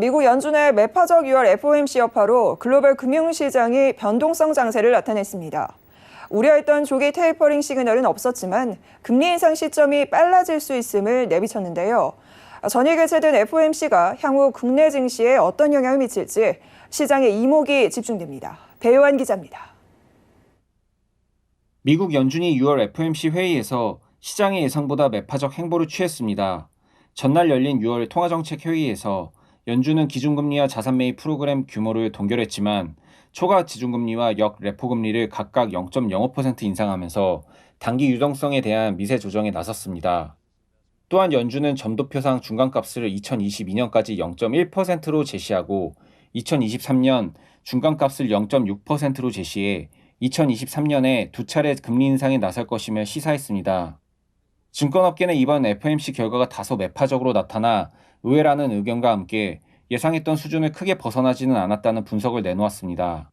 미국 연준의 매파적 6월 FOMC 여파로 글로벌 금융시장이 변동성 장세를 나타냈습니다. 우려했던 조기 테이퍼링 시그널은 없었지만 금리 인상 시점이 빨라질 수 있음을 내비쳤는데요. 전일 개최된 FOMC가 향후 국내 증시에 어떤 영향을 미칠지 시장의 이목이 집중됩니다. 배요한 기자입니다. 미국 연준이 6월 FOMC 회의에서 시장의 예상보다 매파적 행보를 취했습니다. 전날 열린 6월 통화정책 회의에서 연준은 기준금리와 자산 매입 프로그램 규모를 동결했지만 초과 지준금리와 역 레포금리를 각각 0.05% 인상하면서 단기 유동성에 대한 미세 조정에 나섰습니다. 또한 연준은 점도표상 중간값을 2022년까지 0.1%로 제시하고 2023년 중간값을 0.6%로 제시해 2023년에 두 차례 금리 인상에 나설 것이며 시사했습니다. 증권업계는 이번 FOMC 결과가 다소 매파적으로 나타나 의외라는 의견과 함께 예상했던 수준을 크게 벗어나지는 않았다는 분석을 내놓았습니다.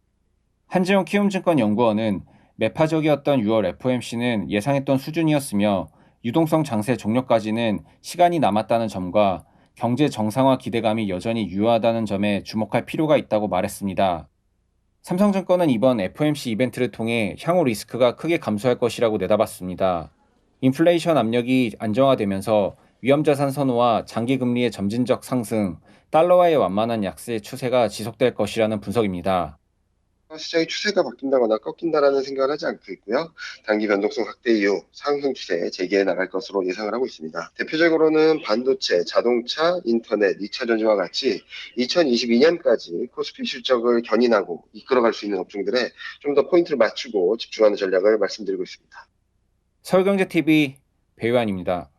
한지용 키움증권 연구원은 매파적이었던 6월 FOMC는 예상했던 수준이었으며 유동성 장세 종료까지는 시간이 남았다는 점과 경제 정상화 기대감이 여전히 유효하다는 점에 주목할 필요가 있다고 말했습니다. 삼성증권은 이번 FOMC 이벤트를 통해 향후 리스크가 크게 감소할 것이라고 내다봤습니다. 인플레이션 압력이 안정화되면서 위험자산 선호와 장기 금리의 점진적 상승, 달러와의 완만한 약세 추세가 지속될 것이라는 분석입니다. 시장의 추세가 바뀐다거나 꺾인다라는 생각을 하지 않고 있고요. 단기 변동성 확대 이후 상승 추세 재개해 나갈 것으로 예상을 하고 있습니다. 대표적으로는 반도체, 자동차, 인터넷, 2차 전지와 같이 2022년까지 코스피 실적을 견인하고 이끌어갈 수 있는 업종들에 좀 더 포인트를 맞추고 집중하는 전략을 말씀드리고 있습니다. 서울경제TV 배우환입니다.